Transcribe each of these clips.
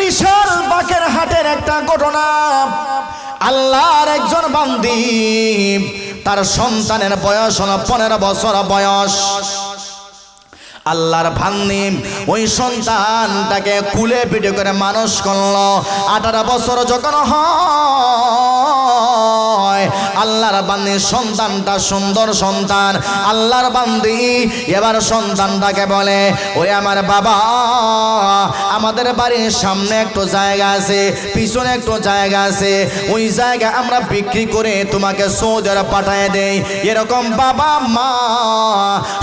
বরিশাল বাকের হাটের একটা ঘটনা। আল্লাহর একজন বান্দি, তার সন্তানের বয়স হলো পনেরো বছর বয়স। আল্লাহর ভান্নি ওই সন্তানটাকে কুলে পিঠে করে মানুষ করল। আঠারো বছর যখন হয়, আল্লাহর বান্দি সন্তানটা সুন্দর সন্তান। আল্লাহর বান্দি এবার সন্তানটাকে বলে, ওই আমার বাবা, আমাদের বাড়ির সামনে একটু জায়গা আছে, পিছনে একটু জায়গা আছে। ওই জায়গা আমরা বিক্রি করে তোমাকে সৌদি আরব পাঠায় দেই। এরকম বাবা মা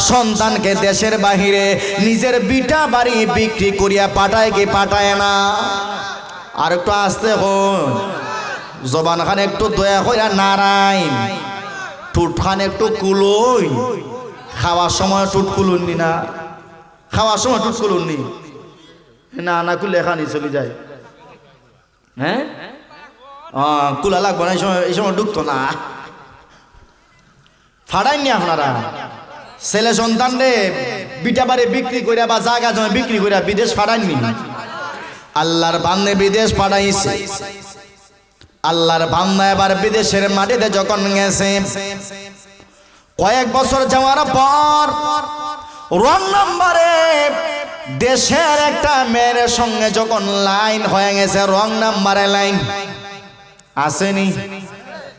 সন্তানকে দেশের বাহিরে নিজের বিটা বাড়ি বিক্রি করিয়া পাঠায় কি পাঠায় না? আর একটু আসতে হন জবান খান একটু দয়া কইরা নারায়ণ। ঠুট খান একটু কুলই খাওয়ার সময় টুট কুলুননি না? খাওয়ার সময় টুট কুলুননি না না, কুলে খানি চলে যায়। হ্যাঁ? কুলা লাগবে না, এই সময় এই সময় ঢুকতো না। ফাড়াইনি আপনারা? ছেলে সন্তান রে। বিটা বাড়ি বিক্রি করে বা জায়গা জমি বিক্রি করে বিদেশ ফাড়াইনি আল্লাহর বান্দে বিদেশ পাঠাইছে। আল্লাহর বান্দা এবার বিদেশের মাটিতে যখন গেছে, কয়েক বছর যাওয়ার পর রং নাম্বারে দেশের একটা মেয়ের সঙ্গে যখন লাইন হয়ে গেছে, রং নাম্বারে লাইন। আসেনি?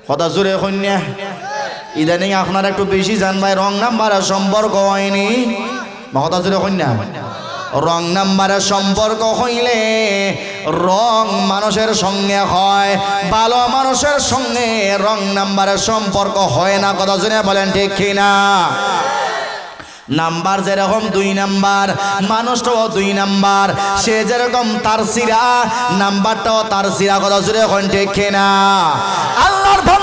কথা জোরে কন্যা ইদানিং আপনারা একটু বেশি জানবাই, রং নাম্বারের সম্পর্ক হয়নি। কথা জোরে কন্যা। রং নাম্বারের সম্পর্ক হইলে রং মানুষের সঙ্গে হয়, ভালো মানুষের সঙ্গে রং নাম্বারের সম্পর্ক হয় না, কথা জোরে বলেন ঠিক কিনা? নাম্বার যেরকম দুই নাম্বার, মানুষটাও দুই নাম্বার, সে যেরকম তার সিরা, নাম্বারটাও তার সিরা, কথা জুড়ে এখন ঠিক না আল্লাহর বান্দা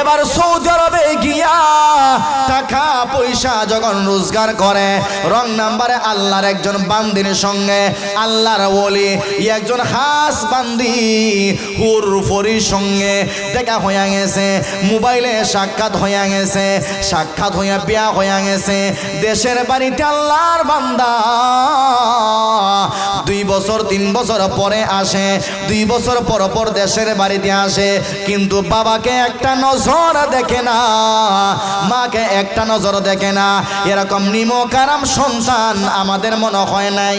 এবার সৌদি আরবে গিয়া টাকা পয়সা যখন রোজগার করে, রং নাম্বারে আল্লাহর একজন বান্দির সঙ্গে, আল্লাহর বলি একজন খাস বান্দি, হুর ফরির সঙ্গে দেখা হইয়া গেছে, মোবাইলে সাক্ষাৎ হইয়া গেছে, সাক্ষাৎ হইয়া বিয়া হইয়া গেছে। দেশের বাড়িতে আল্লাহর বান্দা। দুই বছর, তিন বছর পরে আসে, দুই বছর পর পর দেশের বাড়িতে আসে, কিন্তু বাবাকে একটা নজর দেখে না। মাকে একটা নজর দেখে না। এরকম নিমকারাম সন্তান আমাদের মনে হয় নাই।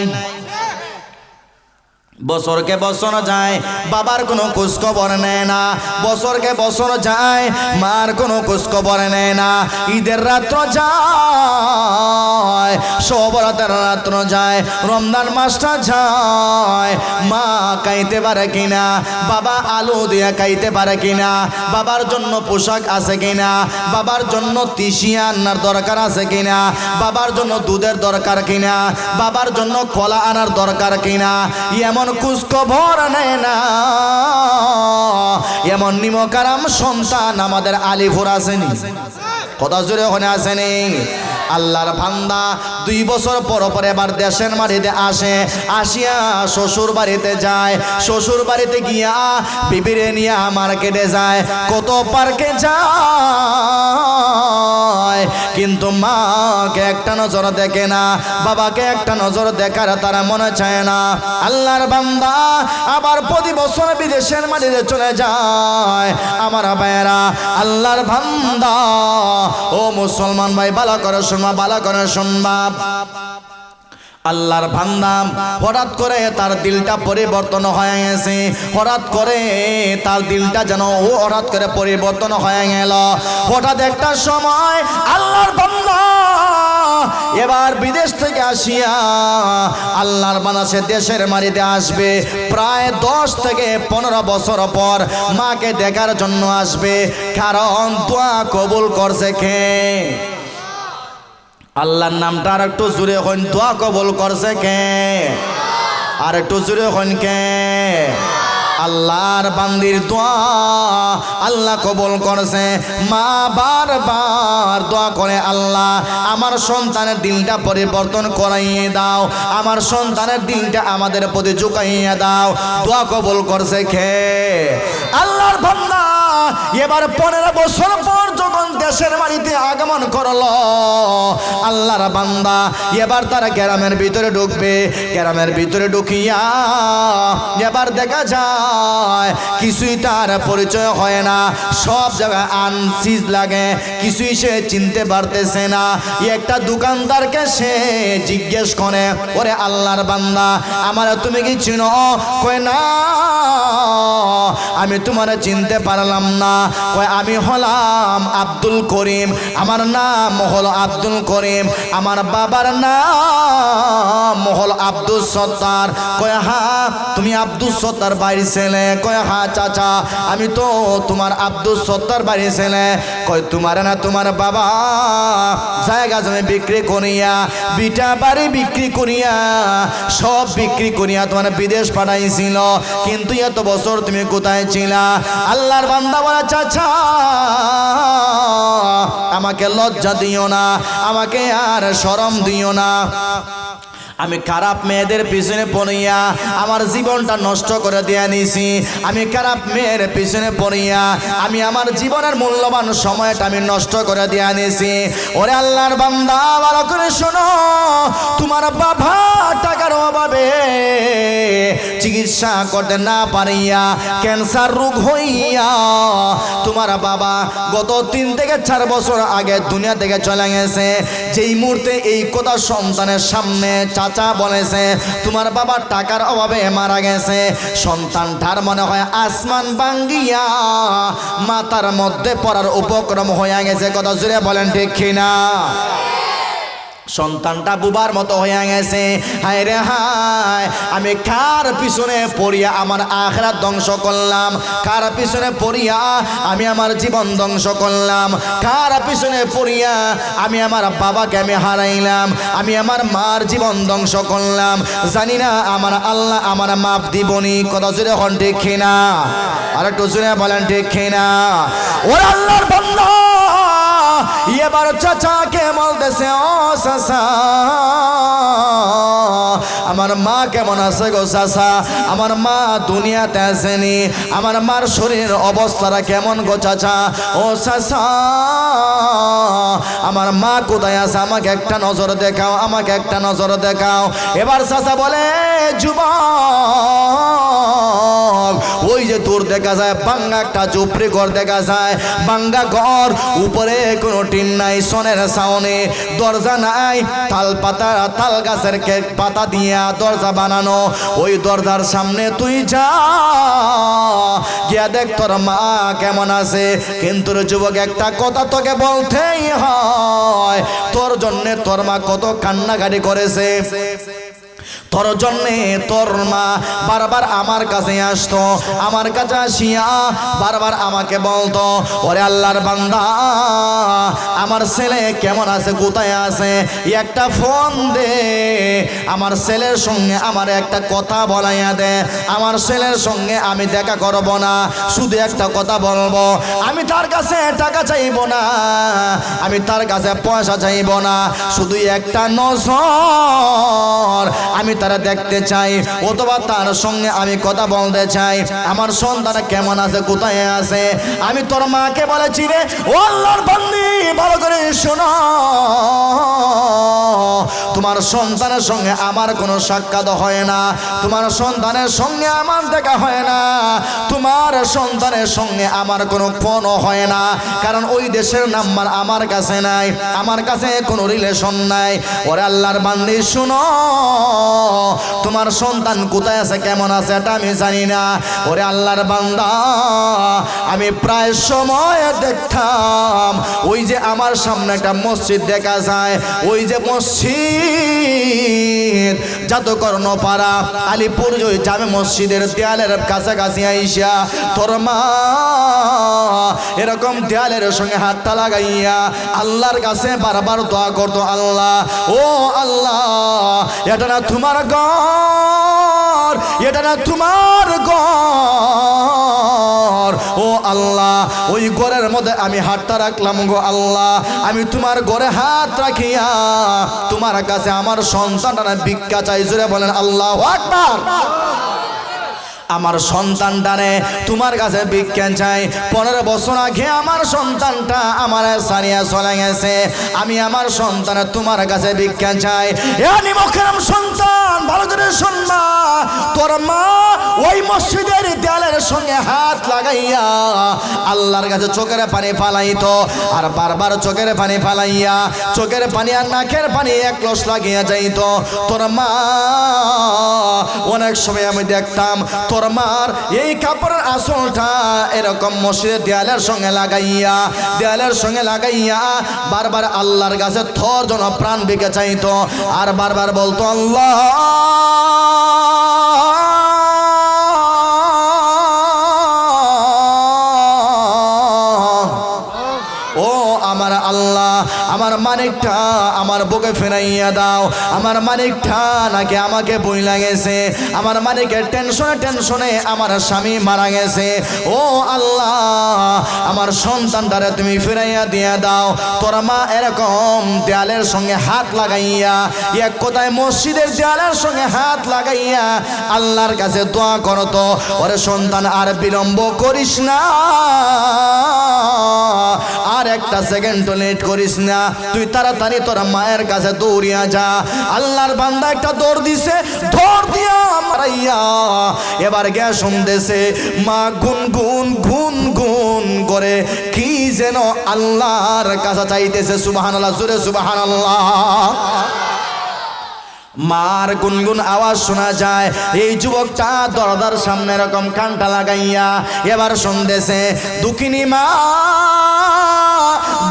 বছরকে বছর যায়, বাবার কোনো খোঁজ খবর নেয় না। বছরকে বছর যায়, মার কোনো খোঁজ খবর নেয় না। ঈদের রাত্র যায় সবরাতের রাত্র যায়, রমজান মাসটা যায়। মা খাইতে পারে কিনা, বাবা আলু দিয়ে খাইতে পারে কিনা, বাবার জন্য পোশাক আছে কিনা, বাবার জন্য তিসিয়া আনার দরকার আছে কিনা, বাবার জন্য দুধের দরকার কিনা, বাবার জন্য কলা আনার দরকার কিনা, এমন খোঁজখবর নেয় না। এমন নিমকারাম সন্তান আমাদের আলিপুর আসেনি। কথা জোরে ওখানে আসেনি। আল্লাহর ভান্দা দুই বছর পর পর এবার দেশের মাটিতে আসে, আসিয়া শ্বশুর বাড়িতে যায়। শ্বশুর বাড়িতে গিয়া বিবিরে নিয়ে মার্কেটে যায়। কত পার্কে যায়, কিন্তু মাকে একটা নজর দেখে না, বাবাকে একটা নজর দেখার তারা মনে চায় না। আল্লাহর বান্দা আবার প্রতি বছর বিদেশের মাটিতে চলে যায়। আমার ভাইয়েরা, আল্লাহর বান্দা, ও মুসলমান ভাই, ভালো করে শুনবা ভালো করে শুনবা। আল্লাহর ভান্দাম হঠাৎ করে তার দিলটা পরিবর্তন হয়ে গেছে। হঠাৎ করে তার দিলটা যেন ও হঠাৎ করে পরিবর্তন হয়ে গেল। হঠাৎ একটা সময় আল্লাহর এবার বিদেশ থেকে আসিয়া আল্লাহর বানাসে দেশের মারিতে আসবে। প্রায় দশ থেকে পনেরো বছর পর মাকে দেখার জন্য আসবে। কারণ দোয়া কবুল করছে খেয়ে আল্লাহর নামটা আর একটু জুড়ে হইন, দোয়া কবল করছে কে? আর একটু জুড়ে হইন কে? আল্লাহর বান্দির দোয়া আল্লাহ কবল করছে। মা বারবার দোয়া করে, আল্লাহ, আমার সন্তানের দিলটা পরিবর্তন করাইয়ে দাও। আমার সন্তানের দিলটা আমাদের প্রতি ঝুঁকাইয়ে দাও। দোয়া কবল করছে খে আল্লাহর বান্দা এবার পনেরো বছর পর যখন দেশের বাড়িতে আগমন করল, আল্লাহর বান্দা এবার তারা গ্রামের ভিতরে ঢুকবে। গ্রামের ভিতরে ঢুকিয়া এবার দেখা যায় কিছুই তার পরিচয় হয় না। সব জায়গায় আনসিজ লাগে। কিছুই সে চিনতে পারতেছে না। একটা দোকানদারকে সে জিজ্ঞেস করে, ওরে আল্লাহর বান্দা, আমার তুমি কি চিনো? কয়, না, আমি তোমার চিনতে পারলাম না। কয়, আমি হলাম আব্দুল করিম। আমার নাম হলো আব্দুল করিম। আমার বাবার নাম হলো আব্দুল সত্তার। কয় হা তুমি আব্দুল সত্তার বাড়ির ছেলে, কয়, হা, চাচা, আমি তো তোমার আব্দুল সত্তার বাড়ি ছেলে। কয়, তোমার না তোমার বাবা জায়গা জমি বিক্রি করিয়া, বিটা বাড়ি বিক্রি করিয়া, সব বিক্রি করিয়া তোমার বিদেশ পাঠাইছিল। কিন্তু এত বছর তুমি কোথায় ছিলা? আল্লাহর বান্দা বলা, চাচা, আমাকে লজ্জা দিও না, আমাকে আর শরম দিও না। আমি খারাপ মেয়েদের পিছনে পড়িয়া আমার জীবনটা নষ্ট করে দিয়ে নিছি। আমি খারাপ মেয়ের পিছনে পড়িয়া আমি আমার জীবনের মূল্যবান সময়টা আমি নষ্ট করে দিয়ে নিছি। ওরে আল্লাহর বান্দা, ভালো করে শোনো, তোমার বাবা টাকার অভাবে চিকিৎসা করতে না পারিয়া ক্যান্সার রোগ হইয়া তোমার বাবা গত তিন থেকে চার বছর আগে দুনিয়া থেকে চলে গেছে। যেই মুহূর্তে এই কথা সন্তানের সামনে চাচা বলেছে, তোমার বাবার টাকার অভাবে মারা গেছে। সন্তানটার মনে হয় আসমান বাঙ্গিয়া মাতার মধ্যে পড়ার উপক্রম হয়ে গেছে। কথা জুড়ে বলেন ঠিক কিনা? সন্তানটা বুবার মতো হয়ে গেছে। হায় রে হায়, আমি কার পিছনে পড়িয়া আমার আখরা ধ্বংস করলাম? কার পিছনে পড়িয়া আমি আমার জীবন ধ্বংস করলাম? কার পিছনে পড়িয়া আমি আমার বাবাকে আমি হারাইলাম? আমি আমার মার জীবন ধ্বংস করলাম। জানি না আমার আল্লাহ আমার মাপ দিবনি। কত জোরে হন ঠিক না আর একটু জুড়ে বলেন ঠিক না ওর আল্লাহর বন্ধ! এবার চাচাকে বলতেছে, ও চাচা, আমার মা কেমন আছে গো চাচা? আমার মা দুনিয়াতে আসেনি। আমার মার শরীর অবস্থাটা কেমন গো চাচা? ও চাচা, আমার মা কোথায় আছে? আমাকে একটা নজর দেখাও, আমাকে একটা নজর দেখাও। এবার চাচা বলে যুবক, ওই যে তোর দেখা যায় বাঙ্গা একটা চুপড়ি ঘর দেখা যায়। বাঙ্গা ঘর, উপরে কোনো টিন নাই সনের সাউনে দরজা নাই, তাল পাতা, তাল গাছের পাতা দিয়া দরজা বানানো। ওই দরজার সামনে তুই যা, গিয়া দেখ তোর মা কেমন আছে। কিন্তু যুবক, একটা কথা তোকে বলতেই হয়, তোর জন্যে তোর মা কত কান্নাকাটি করেছে। তোর জন্যে তোর মা বারবার আমার কাছে আসতো, আমার কাছে আসিয়া বারবার আমাকে বলতো, ওরে আল্লাহর বান্দা, আমার ছেলে কেমন আছে, কোথায় আছে? একটা ফোন দে, আমার ছেলের সঙ্গে আমার একটা কথা বলাইয়া দে, আমার ছেলের সঙ্গে আমি দেখা করব না, শুধু একটা কথা বলব, আমি তার কাছে টাকা চাইব না, আমি তার কাছে পয়সা চাইব না, শুধু একটা নজর আমি তারা দেখতে চাই, অথবা তার সঙ্গে আমি কথা বলতে চাই। আমার সন্তান কেমন আছে, কোথায় আছে? আমি তোর মাকে বলেছি রে, ও আল্লাহর বান্দি, ভালো করে শোনো। তোমার সন্তানের সঙ্গে আমার কোনো সাক্ষাৎ হয় না। তোমার সন্তানের সঙ্গে আমার দেখা হয় না। তোমার সন্তানের সঙ্গে আমার কোনো ফোনও হয় না। কারণ ওই দেশের নাম্বার আমার কাছে নাই, আমার কাছে কোনো রিলেশন নাই। ওরে আল্লাহর বান্দি, শুনো। তোমার সন্তান কোথায় আছে, কেমন আছে, এটা আমি জানি না। ওরে আল্লাহর বান্দা, আমি প্রায় সময় দেখতাম ওই যে আমার সামনে একটা মসজিদ দেখা যায়। ওই যে মসজিদ জাতকর্ণ পাড়া আলিপুর, ওই জামে মসজিদের দেয়ালের কাছাকাছি আইসা তোর মা এরকম দেয়ালের সঙ্গে হাতটা লাগাইয়া আল্লাহর কাছে বারবার দোয়া করতো, আল্লাহ, ও আল্লাহ, এটা না তোমার ঘর এটা না তোমার ঘর। ও আল্লাহ, ওই ঘরের মধ্যে আমি হাতটা রাখলাম গো আল্লাহ। আমি তোমার ঘরে হাত রাখিয়া তোমার কাছে আমার সন্তানটা ভিক্ষা চাই। জুড়ে বলেন, আল্লাহ আকবার। আমার সন্তানটারে তোমার কাছে বিজ্ঞান চাই। পনেরো বছর আগে আমার সন্তানটা আমার সারিয়া চলে গেছে। আমি আমার সন্তানের তোমার কাছে বিজ্ঞান চাই। এ নিমখেরাম সন্তান, ভালো করে শুনবা তোর মা ওই মসজিদের দেয়ালের সঙ্গে হাত লাগাইয়া আল্লাহর কাছে চোখের পানি ফালাইতো আর বারবার চোখের পানি ফালাইয়া চোখের পানি আর নাকের পানি এক লস লাগিয়া যাইতো। তোর মা, অনেক সময় আমি দেখতাম তোর মার, এই কাপড়ের আসলটা এরকম মসজিদের দেয়ালের সঙ্গে লাগাইয়া, দেয়ালের সঙ্গে লাগাইয়া বারবার আল্লাহর কাছে থর জন প্রাণ বিকে চাইতো, আর বারবার বলতো, আল্লাহ, ও আমার আল্লাহ, আমার মানিকটা আমার বুকে ফেরাইয়া দাও। আমার মানিকটা নাকি আমাকে বই লাগেছে আমার মানিকের টেনশনে টেনশনে আমার স্বামী মারা গেছে। ও আল্লাহ, আমার সন্তানটারে তুমি ফিরাইয়া দিয়ে দাও। তোর মা এরকম দেয়ালের সঙ্গে হাত লাগাইয়া, এক কোথায় মসজিদের দেয়ালের সঙ্গে হাত লাগাইয়া আল্লাহর কাছে দোয়া করতো ওরে সন্তান, আর বিলম্ব করিস না। আর একটা সেকেন্ড লেট করিস না। তুই তাড়াতাড়ি তোর মায়ের কাছে দৌড়িয়া যা। আল্লাহর বান্দা একটা দৌড় দিছে, দৌড় দিয়া মারাইয়া। এবার গে শুনতেছে, মা গুন গুন গুন গুন করে কি যেন আল্লাহর কাছে চাইতেছে সুবাহান আল্লাহ জুড়ে সুবাহান মার গুনগুন আওয়াজ শোনা যায়, এই যুবকটা দরদার সামনে এরকম কানটা লাগাইয়া এবার শুনতেছে, দুঃখিনী মা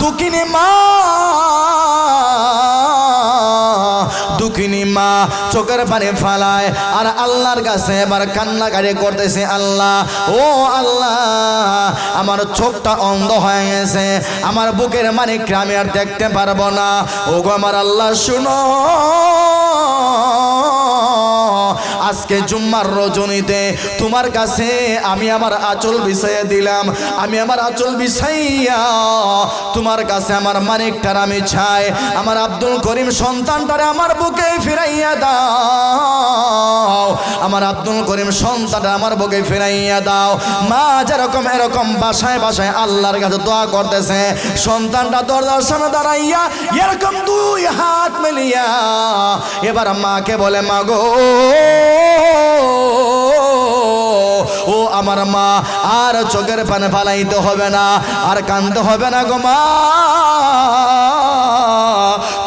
দুঃখিনী মা। দুঃখিনী মা, চোখের পানি ফালায়, আর আল্লাহর কাছে এবার কান্নাকারি করতেছে আল্লাহ। ও আল্লাহ, আমার চোখটা অন্ধ হয়ে গেছে, আমার বুকের মানে আমি আর দেখতে পারব না। ও গো আমার আল্লাহ, শুনো। আজকে জুম্মার রজনীতে তোমার কাছে আমি আমার আচল বিষয়ে দিলাম, আমি আমার আচল বিষাইয়া তোমার কাছে আমার মানিকটার আমি চাই, আমার আব্দুল করিম সন্তানটারে আমার বুকে ফিরাইয়া দাও, আমার আব্দুল করিম সন্তানটা আমার বুকে ফিরাইয়া দাও। মা যেরকম এরকম বাসায় বাসায় আল্লাহর কাছে দোয়া করতেছে, সন্তানটা দরজার সামনে দাঁড়াইয়া এরকম দুই হাত মিলিয়া এবার মাকে বলে মাগো ও আমার মা, আর চোখের পানে ফালাইতে হবে না, আর কানতে হবে না গো মা।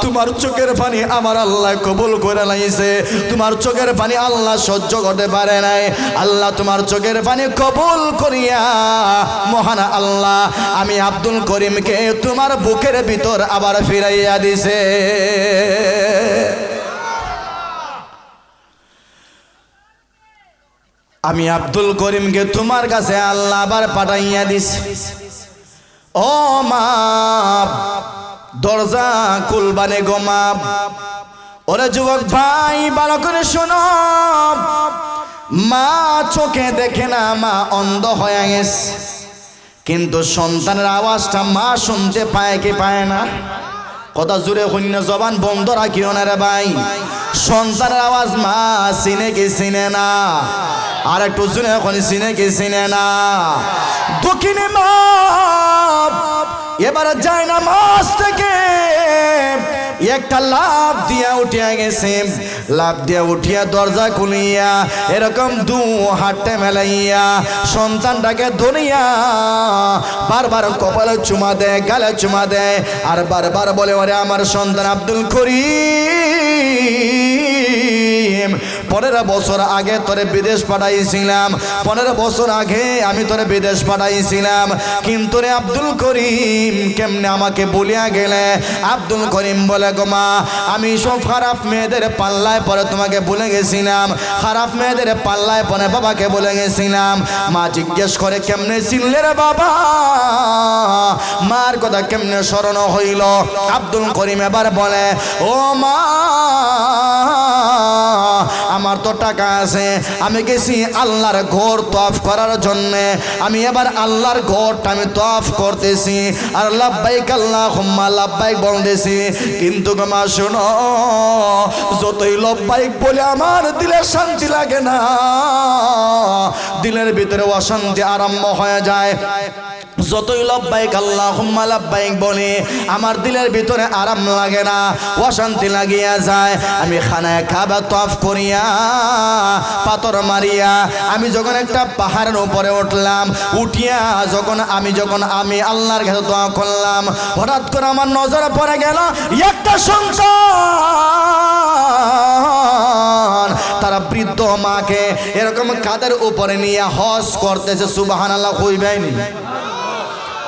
তোমার চোখের পানি আমার আল্লাহ কবুল করে লাইছে, তোমার চোখের পানি আল্লাহ সহ্য করতে পারে নাই। আল্লাহ তোমার চোখের পানি কবুল করিয়া, মহান আল্লাহ, আমি আব্দুল করিমকে তোমার বুকের ভিতর আবার ফিরাইয়া দিছে। আমি আব্দুল করিমকে তোমার কাছে আল্লাহ আবার পাঠাইয়া দিস ও মা, দরজা কুলবানে গো মা। ওরে যুবক ভাই, ভালো করে শোনো। মা চোখে দেখে না, মা অন্ধ হয়ে গেছে। কিন্তু সন্তানের আওয়াজটা মা শুনতে পায় কি পায় না? কথা জুড়ে শূন্য জবান বন্ধ রাখিও না রে ভাই। সন্তানের আওয়াজ, মা চিনে কি চিনে না? আর একটু জুড়ে এখন চিনে কি চিনে না? দক্ষিণে মা এবারে যায় না মাস থেকে একটা লাভ দিয়া উঠিয়া গেছে। লাভ দিয়া উঠিয়া দরজা খুলিয়া এরকম দু হাটে মেলাইয়া সন্তানটাকে ধরিয়া বারবার কপালে চুমা দেয়, গালে চুমা দেয় আর বারবার বলে, ওরে আমার সন্তান আব্দুল করিম পনেরো বছর আগে তোরে বিদেশ পাঠাইছিলাম। পনেরো বছর আগে আমি তোরে বিদেশ পাঠাইছিলাম। কিন্তু রে আব্দুল করিম কেমনে আমাকে বলিয়া গেলে? আব্দুল করিম বলে, গো মা, আমি সব খারাপ মেয়েদের পাল্লায় পরে তোমাকে বলে গেছিলাম। খারাপ মেয়েদের পাল্লায় পরে বাবাকে বলে গেছিলাম। মা জিজ্ঞেস করে, কেমনে চিনলে রে বাবা? মার কথা কেমনে স্মরণ হইল? আব্দুল করিম এবার বলে, ও মা আমার তো টাকা আছে। আমি গেছি আল্লাহর ঘর তফ করার জন্যে। আমি এবার আল্লাহর ঘরটা আমি তফ করতেছি। আর লাভবাইক আল্লাহ হুম্মা লাভবাইক বলতেছি, কিন্তু মা, শোনো, যতই লব্বাইক বলে আমার দিলে শান্তি লাগে না। দিলের ভিতরে অশান্তি আরম্ভ হয়ে যায়। যতই লব্বাইক আল্লাহ হুম্মা লাব্বাইক বলে, আমার দিলের ভিতরে আরাম লাগে না, অশান্তি লাগিয়া যায়। আমি খানায় খাবা তফ করিয়া, পাথর মারিয়া, আমি যখন একটা পাহাড়ের উপরে উঠলাম, উঠিয়া যখন আমি যখন আমি আল্লাহর কাছে দোয়া করলাম, হঠাৎ করে আমার নজরে পড়ে গেল, একটা সন্তান। তারা বৃদ্ধ মাকে এরকম কাদের উপরে নিয়ে হজ করতেছে সুবাহান আল্লাহ কইবেনি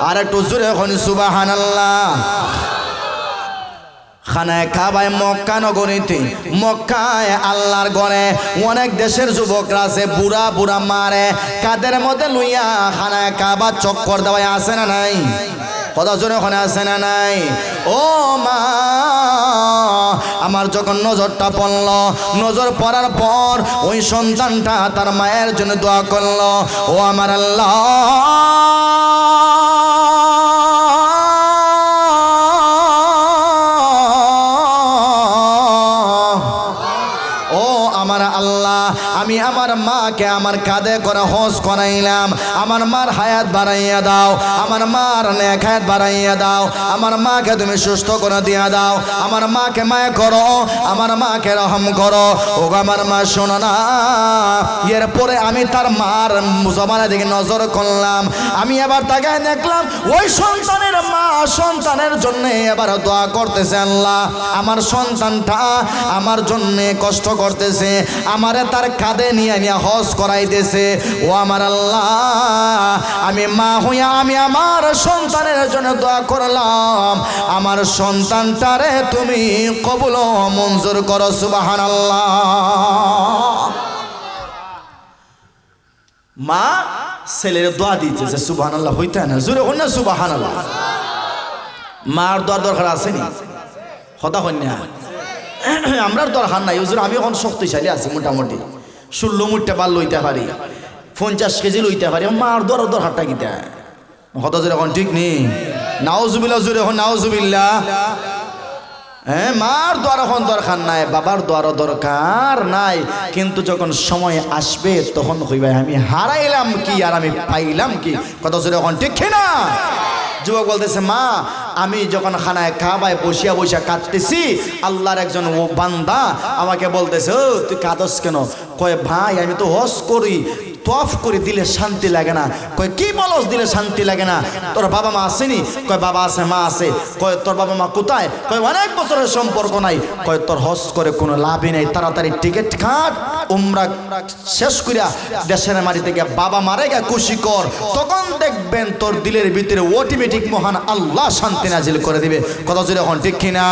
আর একটু জোরে এখন সুবাহান আল্লাহ খানায় কাবায় মক্কা নগরীতে। মক্কায় আল্লাহর গড়ে অনেক দেশের যুবকরা আছে, বুড়া বুড়া মারে। কাদের মধ্যে লুইয়া খানায় কাবা চক্কর দেওয়ায় আছে না নাই? কথা জোরে ওখানে আছে না নাই? ও মা, আমার যখন নজরটা পড়ল, নজর পড়ার পর ওই সন্তানটা তার মায়ের জন্য দোয়া করল, ও আমার আল্লাহ। আমার আল্লাহ, আমি আমার মাকে আমার কাঁধে করে হজ করাইলাম। আমার মার হায়াত বাড়াইয়া দাও, আমার মার নেক হায়াত বাড়াইয়া দাও, আমার মাকে তুমি সুস্থ করে দিয়া দাও, আমার মাকে মায় করো, আমার মাকে রহম করো। ও আমার মা, শোনো না, এরপরে আমি তার মার জমানা দিকে নজর করলাম। আমি এবার তাকে দেখলাম, ওই সন্তানের মা সন্তানের জন্য এবার দোয়া করতেছে আল্লাহ। আমার সন্তানটা আমার জন্য কষ্ট করতেছে আমারে তার কাঁধে নিয়ে নিয়ে হজ করাইতেছে। ও আমার আল্লাহ, আমি মা হইয়া আমি আমার সন্তানের জন্য দোয়া করলাম। আমার সন্তানটারে তুমি কবুল মঞ্জুর করো সুবাহান আল্লাহ মা ছেলের দোয়া দিতেছে সুবাহান আল্লাহ হইতে না, জোরে হন না সুবাহান আল্লাহ মার দোয়ার দরকার আসেনি হতা কন্যা আমরার দরকার নাই। হুজুর আমি এখন শক্তিশালী আছি মোটামুটি। ষোলো মুঠটা বাল লইতে পারি, পঞ্চাশ কেজি লইতে পারি মার দর দরকারটা কিতা হত জোরে এখন ঠিক নেই। নাওজুবিল্লা জোরে এখন নাওজুবিল্লা হ্যাঁ মার দোয়ার এখন দরকার নাই, বাবার দোয়ারও দরকার নাই। কিন্তু যখন সময় আসবে, তখন হইবে আমি হারাইলাম কি, আর আমি পাইলাম কি? কত জোরে এখন ঠিক না? যুবক বলতেছে, মা আমি যখন খানায় খাবায় বসিয়া বসিয়া কাঁদতেছি, আল্লাহর একজন ও বান্দা আমাকে বলতেছে তুই কাঁদস কেন? কয়, ভাই, আমি তো হস করি। তফ করে দিলে শান্তি লাগে না। কয়, কি বলস দিলে শান্তি লাগে না? তোর বাবা মা আসেনি? কয়, বাবা আছে, মা আছে। কয়, তোর বাবা মা কোথায়? কয়, অনেক বছরের সম্পর্ক নাই। কয়, তোর হস করে কোনো লাভই নাই। তাড়াতাড়ি টিকিট কাট, উমরা শেষ করিয়া দেশের মাটি থেকে বাবা মারে গা খুশি কর। তখন দেখবেন তোর দিলের ভিতরে অটোমেটিক মহান আল্লাহ শান্তি নাজিল করে দিবে। কথা যদি এখন ঠিক কিনা?